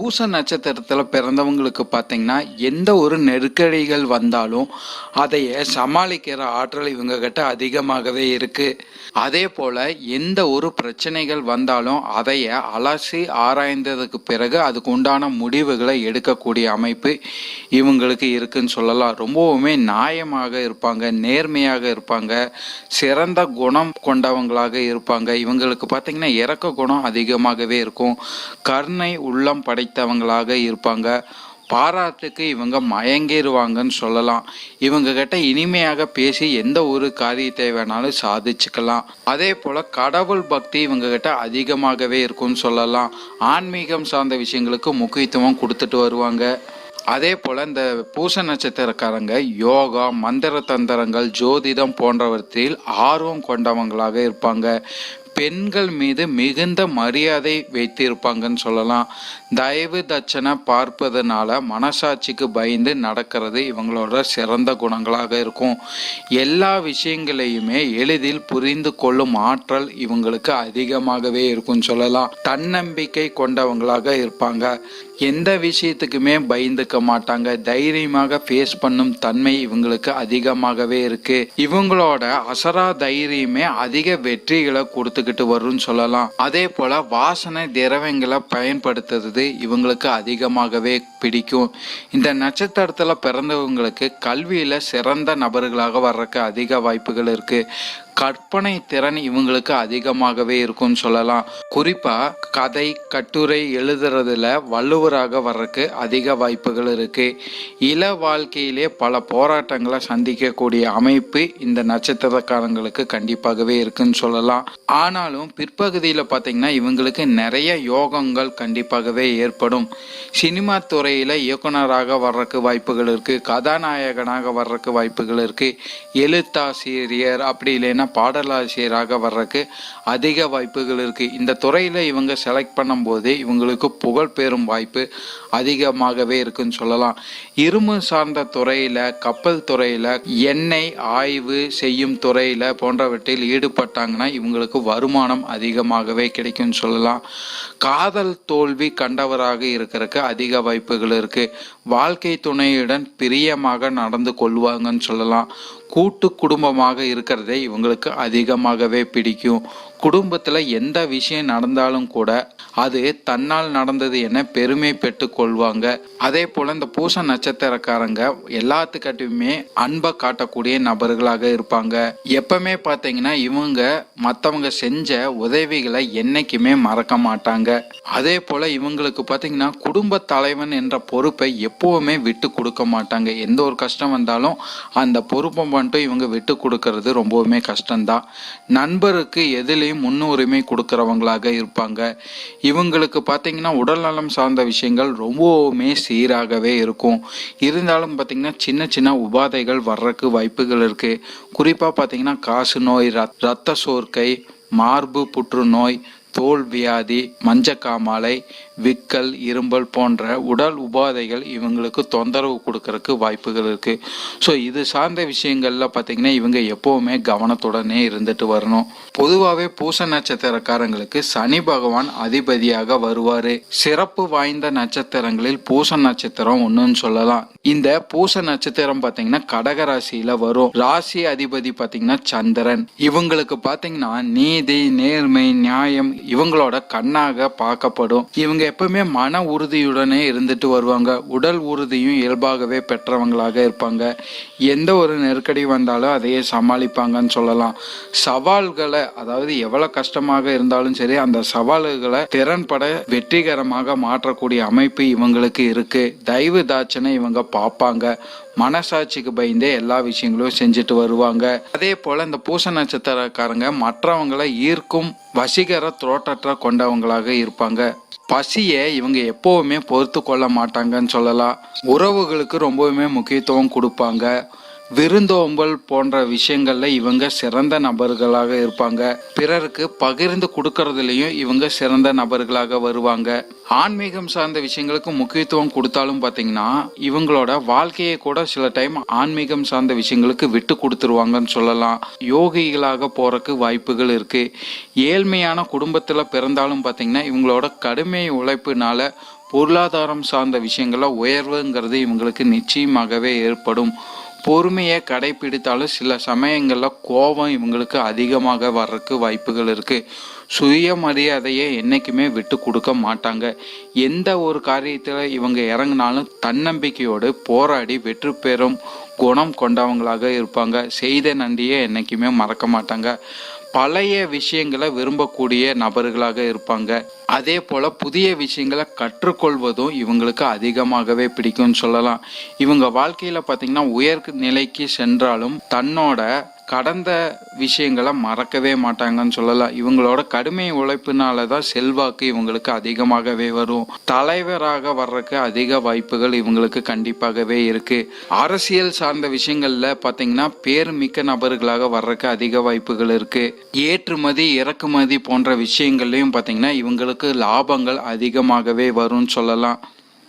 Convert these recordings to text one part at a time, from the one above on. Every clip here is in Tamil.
பூச நட்சத்திரத்தில் பிறந்தவங்களுக்கு பார்த்தீங்கன்னா எந்த ஒரு நெருக்கடிகள் வந்தாலும் அதைய சமாளிக்கிற ஆற்றல் இவங்க கிட்ட அதிகமாகவே இருக்கு. அதே போல எந்த ஒரு பிரச்சனைகள் வந்தாலும் அதைய அலசி ஆராய்ந்ததுக்கு பிறகு அதுக்கு உண்டான முடிவுகளை எடுக்கக்கூடிய அமைப்பு இவங்களுக்கு இருக்குன்னு சொல்லலாம். ரொம்பவுமே நியாயமாக இருப்பாங்க நேர்மையாக இருப்பாங்க சிறந்த குணம் கொண்டவங்களாக இருப்பாங்க. இவங்களுக்கு பார்த்தீங்கன்னா இறக்க குணம் அதிகமாகவே இருக்கும். கருணை உள்ளம் படை படைத்தவங்களாக இருப்பாங்க. பாராட்டுக்கு இவங்க மயங்கிடுவாங்கன்னு சொல்லலாம். இவங்க கிட்ட இனிமையாக பேசி எந்த ஒரு காரியத்தை வேணாலும் சாதிச்சுக்கலாம். அதே போல கடவுள் பக்தி இவங்க கிட்ட அதிகமாகவே இருக்கும்னு சொல்லலாம். ஆன்மீகம் சார்ந்த விஷயங்களுக்கு முக்கியத்துவம் கொடுத்துட்டு வருவாங்க. அதே போல் இந்த பூச நட்சத்திரக்காரங்க யோகா மந்திர தந்திரங்கள் ஜோதிடம் போன்றவற்றில் ஆர்வம் கொண்டவங்களாக இருப்பாங்க. பெண்கள் மீது மிகுந்த மரியாதை வைத்திருப்பாங்கன்னு சொல்லலாம். தயவு தட்சணை பார்ப்பதனால மனசாட்சிக்கு பயந்து நடக்கிறது இவங்களோட சிறந்த குணங்களாக இருக்கும். எல்லா விஷயங்களையுமே எளிதில் புரிந்து கொள்ளும் ஆற்றல் இவங்களுக்கு அதிகமாகவே இருக்கும்னு சொல்லலாம். தன்னம்பிக்கை கொண்டவங்களாக இருப்பாங்க. எந்த விஷயத்துக்குமே பயந்துக்க மாட்டாங்க. தைரியமாக ஃபேஸ் பண்ணும் தன்மை இவங்களுக்கு அதிகமாகவே இருக்கு. இவங்களோட அசரா தைரியமே அதிக வெற்றிகளை கொடுத்துக்கிட்டு வரும்னு சொல்லலாம். அதே போல வாசனை திரவங்களை பயன்படுத்துறது இவங்களுக்கு அதிகமாகவே பிடிக்கும். இந்த நட்சத்திரத்துல பிறந்தவங்களுக்கு கல்வியில சிறந்த நபர்களாக வர்றதுக்கு அதிக வாய்ப்புகள் இருக்கு. கற்பனை திறன் இவங்களுக்கு அதிகமாகவே இருக்கும்னு சொல்லலாம். குறிப்பா கதை கட்டுரை எழுதுறதுல வள்ளுவராக வர்றதுக்கு அதிக வாய்ப்புகள் இருக்கு. இள வாழ்க்கையிலே பல போராட்டங்களை சந்திக்கக்கூடிய அமைப்பு இந்த நட்சத்திரக்காரங்களுக்கு கண்டிப்பாகவே இருக்குன்னு சொல்லலாம். ஆனாலும் பிற்பகுதியில் பார்த்திங்கன்னா இவங்களுக்கு நிறைய யோகங்கள் கண்டிப்பாகவே ஏற்படும். சினிமா துறையில் இயக்குனராக வர்றதுக்கு வாய்ப்புகள் இருக்கு. கதாநாயகனாக வர்றதுக்கு வாய்ப்புகள் இருக்கு. எழுத்தாசிரியர் அப்படி இல்லைன்னா பாடலாசிரியராக வர்றதுக்கு அதிக வாய்ப்புகள் இருக்குது இந்த துறையில் இவங்க செலக்ட் பண்ணும்போது இவங்களுக்கு புகழ் பெறும் வாய்ப்பு அதிகமாகவே இருக்குன்னு சொல்லலாம். இரும்பு சார்ந்த துறையில் கப்பல் துறையில் எண்ணெய் ஆய்வு செய்யும் துறையில் போன்றவற்றில் ஈடுபட்டாங்கன்னா இவங்களுக்கு வருமானம் அதிகமாகவே கிடைக்கும்னு சொல்லலாம். காதல் தோல்வி கண்டவராக இருக்கிறதுக்கு அதிக வாய்ப்புகள் இருக்குது வாழ்க்கை துணையுடன் பிரியமாக நடந்து கொள்வாங்கன்னு சொல்லலாம். கூட்டு குடும்பமாக இருக்கிறதே இவங்களுக்கு அதிகமாகவே பிடிக்கும். குடும்பத்தில் எந்த விஷயம் நடந்தாலும் கூட அது தன்னால் நடந்தது என பெருமை பெற்று கொள்வாங்க. அதே போல் இந்த பூச நட்சத்திரக்காரங்க எல்லாத்துக்கிட்டையுமே அன்பை காட்டக்கூடிய நபர்களாக இருப்பாங்க. எப்பவுமே பார்த்தீங்கன்னா இவங்க மற்றவங்க செஞ்ச உதவிகளை என்னைக்குமே மறக்க மாட்டாங்க. அதே போல் இவங்களுக்கு பார்த்தீங்கன்னா குடும்ப தலைவன் என்ற பொறுப்பை எப்பவுமே விட்டு கொடுக்க மாட்டாங்க. எந்த ஒரு கஷ்டம் வந்தாலும் அந்த பொறுப்பை மட்டும் இவங்க விட்டு கொடுக்கறது ரொம்பவுமே கஷ்டம்தான். நண்பருக்கு எதுலேயும் முன்னுரிமை கொடுக்குறவங்களாக இருப்பாங்க. இவங்களுக்கு பார்த்தீங்கன்னா உடல்நலம் சார்ந்த விஷயங்கள் ரொம்பவுமே சீராகவே இருக்கும். இருந்தாலும் பார்த்தீங்கன்னா சின்ன சின்ன உபாதைகள் வர்றதுக்கு வாய்ப்புகள் இருக்கு. குறிப்பாக பார்த்தீங்கன்னா காசு நோய் ரத் ரத்த சோர்க்கை மார்பு புற்றுநோய் தோல் வியாதி மஞ்சக்காமாலை விக்கல் இரும்பல் போன்ற உடல் உபாதைகள் இவங்களுக்கு தொந்தரவு கொடுக்கறதுக்கு வாய்ப்புகள் இருக்கு. ஸோ இது சார்ந்த விஷயங்கள்ல பார்த்தீங்கன்னா இவங்க எப்பவுமே கவனத்துடனே இருந்துட்டு வரணும். பொதுவாகவே பூச நட்சத்திரக்காரங்களுக்கு சனி பகவான் அதிபதியாக வருவார். சிறப்பு வாய்ந்த நட்சத்திரங்களில் பூச நட்சத்திரம் ஒன்றுன்னு சொல்லலாம். இந்த பூச நட்சத்திரம் பார்த்தீங்கன்னா கடக ராசியில் வரும். ராசி அதிபதி பார்த்தீங்கன்னா சந்திரன். இவங்களுக்கு பார்த்தீங்கன்னா நீதி நேர்மை நியாயம் இவங்களோட கண்ணாக பார்க்கப்படும். இவங்க எப்பவுமே மன உறுதியுடனே இருந்துட்டு வருவாங்க. உடல் உறுதியும் இயல்பாகவே பெற்றவங்களாக இருப்பாங்க. எந்த ஒரு நெருக்கடி வந்தாலும் அதையே சமாளிப்பாங்கன்னு சொல்லலாம். சவால்களை அதாவது எவ்வளவு கஷ்டமாக இருந்தாலும் சரி அந்த சவால்களை திறன்பட வெற்றிகரமாக மாற்றக்கூடிய அமைப்பு இவங்களுக்கு இருக்கு. தயவு தாட்சனை இவங்க பார்ப்பாங்க. மனசாட்சிக்கு பயந்தே எல்லா விஷயங்களும் செஞ்சுட்டு வருவாங்க. அதே போல இந்த பூச நட்சத்திரக்காரங்க மற்றவங்களை ஈர்க்கும் வசீகர தோட்டற்ற கொண்டவங்களாக இருப்பாங்க. பசியை இவங்க எப்போவுமே பொறுத்து கொள்ள மாட்டாங்கன்னு சொல்லலாம். உறவுகளுக்கு ரொம்பவுமே முக்கியத்துவம் கொடுப்பாங்க. விருந்தோம்பல் போன்ற விஷயங்கள்ல இவங்க சிறந்த நபர்களாக இருப்பாங்க. பிறருக்கு பகிர்ந்து கொடுக்கறதுலயும் இவங்க சிறந்த நபர்களாக வருவாங்க. ஆன்மீகம் சார்ந்த விஷயங்களுக்கு முக்கியத்துவம் கொடுத்தாலும் பாத்தீங்கன்னா இவங்களோட வாழ்க்கையை கூட சில டைம் ஆன்மீகம் சார்ந்த விஷயங்களுக்கு விட்டு கொடுத்துருவாங்கன்னு சொல்லலாம். யோகிகளாக போறக்கு வாய்ப்புகள் இருக்கு. ஏழ்மையான குடும்பத்துல பிறந்தாலும் பாத்தீங்கன்னா இவங்களோட கடுமை உழைப்புனால பொருளாதாரம் சார்ந்த விஷயங்களை உயர்வுங்கிறது இவங்களுக்கு நிச்சயமாகவே ஏற்படும். பொறுமையை கடைபிடித்தாலும் சில சமயங்களில் கோபம் இவங்களுக்கு அதிகமாக வர்றதுக்கு வாய்ப்புகள் இருக்குது சுயமரியாதையை என்றைக்குமே விட்டு கொடுக்க மாட்டாங்க. எந்த ஒரு காரியத்தில் இவங்க இறங்கினாலும் தன்னம்பிக்கையோடு போராடி வெற்றி பெறும் குணம் கொண்டவங்களாக இருப்பாங்க. செய்த நன்றியை என்றைக்குமே மறக்க மாட்டாங்க. பழைய விஷயங்களை விரும்பக்கூடிய நபர்களாக இருப்பாங்க. அதே போல புதிய விஷயங்களை கற்றுக்கொள்வதும் இவங்களுக்கு அதிகமாகவே பிடிக்கும்னு சொல்லலாம். இவங்க வாழ்க்கையில பாத்தீங்கன்னா உயர் நிலைக்கு சென்றாலும் தன்னோட கடந்த விஷயங்களை மறக்கவே மாட்டாங்கன்னு சொல்லலாம் இவங்களோட கடுமை உழைப்பினால தான் செல்வாக்கு இவங்களுக்கு அதிகமாகவே வரும். தலைவராக வர்றதுக்கு அதிக வாய்ப்புகள் இவங்களுக்கு கண்டிப்பாகவே இருக்கு. அரசியல் சார்ந்த விஷயங்கள்ல பாத்தீங்கன்னா பேர் மிக்க நபர்களாக வர்றதுக்கு அதிக வாய்ப்புகள் இருக்கு. ஏற்றுமதி இறக்குமதி போன்ற விஷயங்கள்லயும் பாத்தீங்கன்னா இவங்களுக்கு லாபங்கள் அதிகமாகவே வரும்னு சொல்லலாம்.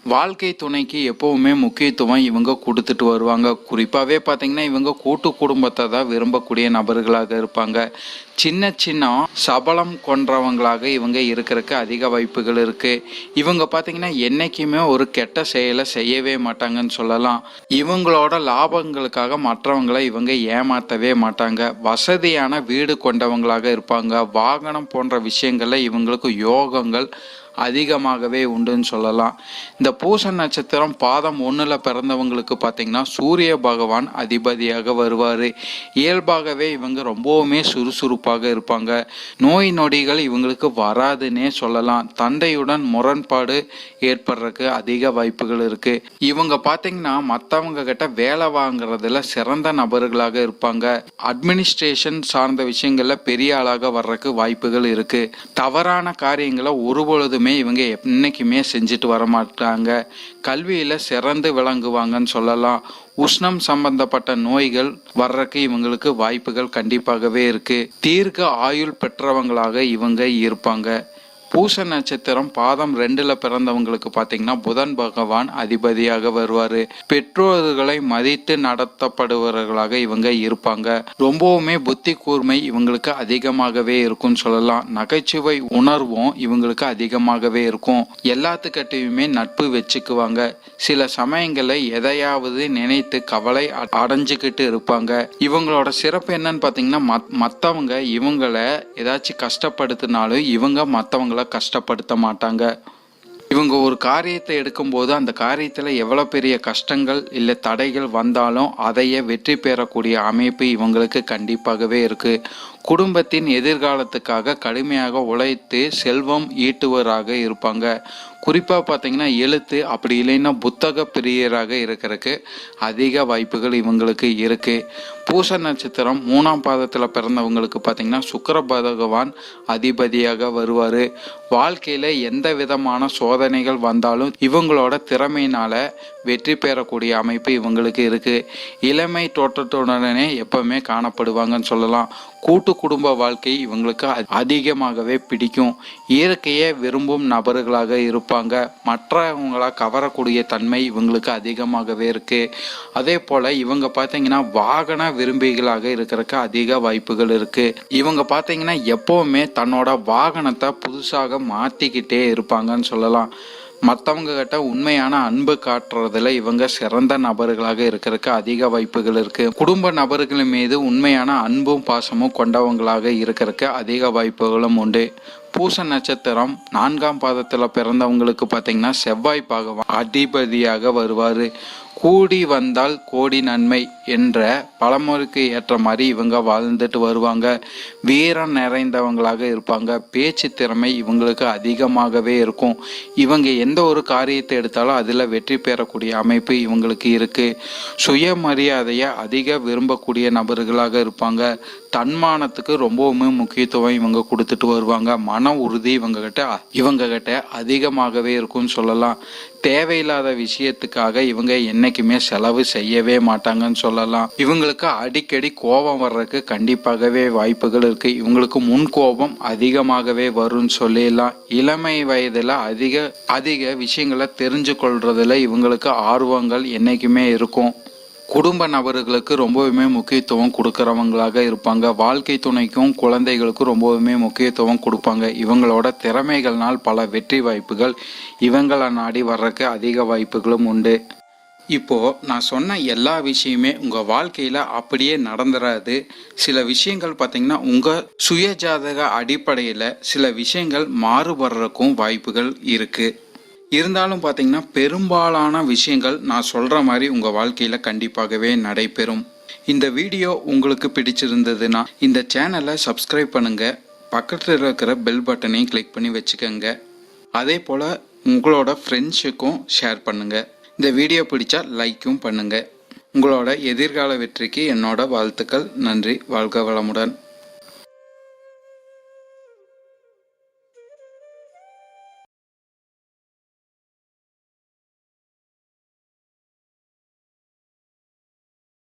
வாழ்க்கை துணைக்கு எப்பவுமே முக்கியத்துவம் இவங்க கொடுத்துட்டு வருவாங்க. குறிப்பாகவே பார்த்தீங்கன்னா இவங்க கூட்டு குடும்பத்தை தான் விரும்பக்கூடிய நபர்களாக இருப்பாங்க. சின்ன சின்ன சபலம் கொன்றவங்களாக இவங்க இருக்கிறதுக்கு அதிக வாய்ப்புகள் இருக்குது இவங்க பார்த்தீங்கன்னா என்றைக்குமே ஒரு கெட்ட செயலை செய்யவே மாட்டாங்கன்னு சொல்லலாம். இவங்களோட லாபங்களுக்காக மற்றவங்களை இவங்க ஏமாற்றவே மாட்டாங்க. வசதியான வீடு கொண்டவங்களாக இருப்பாங்க. வாகனம் போன்ற விஷயங்களில் இவங்களுக்கு யோகங்கள் அதிகமாகவே உண்டுன்னு சொல்லலாம். இந்த பூச நட்சத்திரம் பாதம் ஒன்றில் பிறந்தவங்களுக்கு பார்த்திங்கன்னா சூரிய பகவான் அதிபதியாக வருவார். இயல்பாகவே இவங்க ரொம்பவுமே சுறுசுறுப்பாக இருப்பாங்க. நோய் நொடிகள் இவங்களுக்கு வராதுன்னே சொல்லலாம். தந்தையுடன் முரண்பாடு ஏற்படுறதுக்கு அதிக வாய்ப்புகள் இருக்கு. இவங்க பார்த்தீங்கன்னா மற்றவங்க கிட்ட வேலை வாங்குறதுல சிறந்த நபர்களாக இருப்பாங்க. அட்மினிஸ்ட்ரேஷன் சார்ந்த விஷயங்களில் பெரிய ஆளாக வர்றதுக்கு வாய்ப்புகள் இருக்கு. தவறான காரியங்களை எதுவுமே இவங்க என்னைக்குமே செஞ்சுட்டு வர மாட்டாங்க. கல்வியில சிறந்து விளங்குவாங்கன்னு சொல்லலாம். உஷ்ணம் சம்பந்தப்பட்ட நோய்கள் வர்றதுக்கு இவங்களுக்கு வாய்ப்புகள் கண்டிப்பாகவே இருக்கு. தீர்க்க ஆயுள் பெற்றவங்களாக இவங்க இருப்பாங்க. பூச நட்சத்திரம் பாதம் ரெண்டுல பிறந்தவங்களுக்கு பாத்தீங்கன்னா புதன் பகவான் அதிபதியாக வருவாரு. பெற்றோர்களை மதித்து நடத்தப்படுபவர்களாக இவங்க இருப்பாங்க. ரொம்பவுமே புத்தி கூர்மை இவங்களுக்கு அதிகமாகவே இருக்கும்னு சொல்லலாம். நகைச்சுவை உணர்வும் இவங்களுக்கு அதிகமாகவே இருக்கும். எல்லாத்துக்கிட்டையுமே நட்பு வச்சுக்குவாங்க. சில சமயங்களில் எதையாவது நினைத்து கவலை அ- அடைஞ்சுக்கிட்டு இருப்பாங்க. இவங்களோட சிறப்பு என்னன்னு பாத்தீங்கன்னா மத்- மத்தவங்க இவங்களை ஏதாச்சும் கஷ்டப்படுத்தினாலும் இவங்க மத்தவங்கள கஷ்டப்படுத்த மாட்டாங்க. இவங்க ஒரு காரியத்தை எடுக்கும்போது அந்த காரியத்தில் எவ்வளோ பெரிய கஷ்டங்கள் இல்லை தடைகள் வந்தாலும் அதையே வெற்றி பெறக்கூடிய அமைப்பு இவங்களுக்கு கண்டிப்பாகவே இருக்குது குடும்பத்தின் எதிர்காலத்துக்காக கடுமையாக உழைத்து செல்வம் ஈட்டுவராக இருப்பாங்க. குறிப்பாக பார்த்தீங்கன்னா எழுத்து அப்படி இல்லைன்னா புத்தக பிரியராக இருக்கிறதுக்கு அதிக வாய்ப்புகள் இவங்களுக்கு இருக்கு. பூச நட்சத்திரம் மூணாம் பாதத்தில் பிறந்தவங்களுக்கு பார்த்தீங்கன்னா சுக்கிர பகவான் அதிபதியாக வருவார். வாழ்க்கையில் எந்த விதமான சோதனைகள் வந்தாலும் இவங்களோட திறமையினால் வெற்றி பெறக்கூடிய அமைப்பு இவங்களுக்கு இருக்குது இளமை தோற்றத்துடனே எப்பவுமே காணப்படுவாங்கன்னு சொல்லலாம். கூட்டு குடும்ப வாழ்க்கை இவங்களுக்கு அதிகமாகவே பிடிக்கும். இயற்கையை விரும்பும் நபர்களாக இருப்பாங்க. மற்றவங்களாக கவரக்கூடிய தன்மை இவங்களுக்கு அதிகமாகவே இருக்குது அதே போல் இவங்க பார்த்தீங்கன்னா வாகன விரும்பிகளாக இருக்கிறதுக்கு அதிக வாய்ப்புகள் இருக்கு. இவங்க பார்த்தீங்கன்னா எப்பவுமே தன்னோட வாகனத்தை புதுசாக மாத்திக்கிட்டே இருப்பாங்கன்னு சொல்லலாம். மற்றவங்க கிட்ட உண்மையான அன்பு காட்டுறதுல இவங்க சிறந்த நபர்களாக இருக்கிறதுக்கு அதிக வாய்ப்புகள் இருக்கு. குடும்ப நபர்கள் மீது உண்மையான அன்பும் பாசமும் கொண்டவங்களாக இருக்கிறதுக்கு அதிக வாய்ப்புகளும் உண்டு. பூச நட்சத்திரம் நான்காம் பாதத்தில் பிறந்தவங்களுக்கு பார்த்தீங்கன்னா செவ்வாய் பகவான் அதிபதியாக வருவார். கூடி வந்தால் கோடி நன்மை என்ற பழமொழிக்கு ஏற்ற மாதிரி இவங்க வாழ்ந்துட்டு வருவாங்க. வீரம் நிறைந்தவங்களாக இருப்பாங்க. பேச்சு திறமை இவங்களுக்கு அதிகமாகவே இருக்கும். இவங்க எந்த ஒரு காரியத்தை எடுத்தாலும் அதில் வெற்றி பெறக்கூடிய அமைப்பு இவங்களுக்கு இருக்குது சுயமரியாதையை அதிக விரும்பக்கூடிய நபர்களாக இருப்பாங்க. தன்மானத்துக்கு ரொம்பவுமே முக்கியத்துவம் இவங்க கொடுத்துட்டு வருவாங்க. மன உறுதி இவங்க கிட்ட இவங்க கிட்ட அதிகமாகவே இருக்கும்னு சொல்லலாம். தேவையில்லாத விஷயத்துக்காக இவங்க என்னைக்குமே செலவு செய்யவே மாட்டாங்கன்னு சொல்லலாம். இவங்களுக்கு அடிக்கடி கோபம் வர்றதுக்கு கண்டிப்பாகவே வாய்ப்புகள் இருக்கு. இவங்களுக்கு முன் கோபம் அதிகமாகவே வரும்னு சொல்லிடலாம். இளமை வயதுல அதிக அதிக விஷயங்களை தெரிஞ்சு கொள்றதுல இவங்களுக்கு ஆர்வங்கள் என்னைக்குமே இருக்கும். குடும்ப நபர்களுக்கு ரொம்பவுமே முக்கியத்துவம் கொடுக்குறவங்களாக இருப்பாங்க. வாழ்க்கை துணைக்கும் குழந்தைகளுக்கும் ரொம்பவுமே முக்கியத்துவம் கொடுப்பாங்க. இவங்களோட திறமைகள்னால் பல வெற்றி வாய்ப்புகள் இவங்களை நாடி வர்றதுக்கு அதிக வாய்ப்புகளும் உண்டு. இப்போ நான் சொன்ன எல்லா விஷயமே உங்கள் வாழ்க்கையில் அப்படியே நடந்துடாது சில விஷயங்கள் பார்த்தீங்கன்னா உங்கள் சுயஜாதக அடிப்படையில் சில விஷயங்கள் மாறுபடுறதுக்கும் வாய்ப்புகள் இருக்குது இருந்தாலும் பார்த்தீங்கன்னா பெரும்பாலான விஷயங்கள் நான் சொல்கிற மாதிரி உங்கள் வாழ்க்கையில் கண்டிப்பாகவே நடைபெறும். இந்த வீடியோ உங்களுக்கு பிடிச்சிருந்ததுன்னா இந்த சேனலை சப்ஸ்கிரைப் பண்ணுங்க. பக்கத்தில் இருக்கிற பெல் பட்டனையும் கிளிக் பண்ணி வச்சுக்கோங்க. அதே போல் உங்களோட ஃப்ரெண்ட்ஸுக்கும் ஷேர் பண்ணுங்க. இந்த வீடியோ பிடிச்சா லைக்கும் பண்ணுங்க. உங்களோட எதிர்கால வெற்றிக்கு என்னோட வாழ்த்துக்கள். நன்றி. வாழ்க வளமுடன்.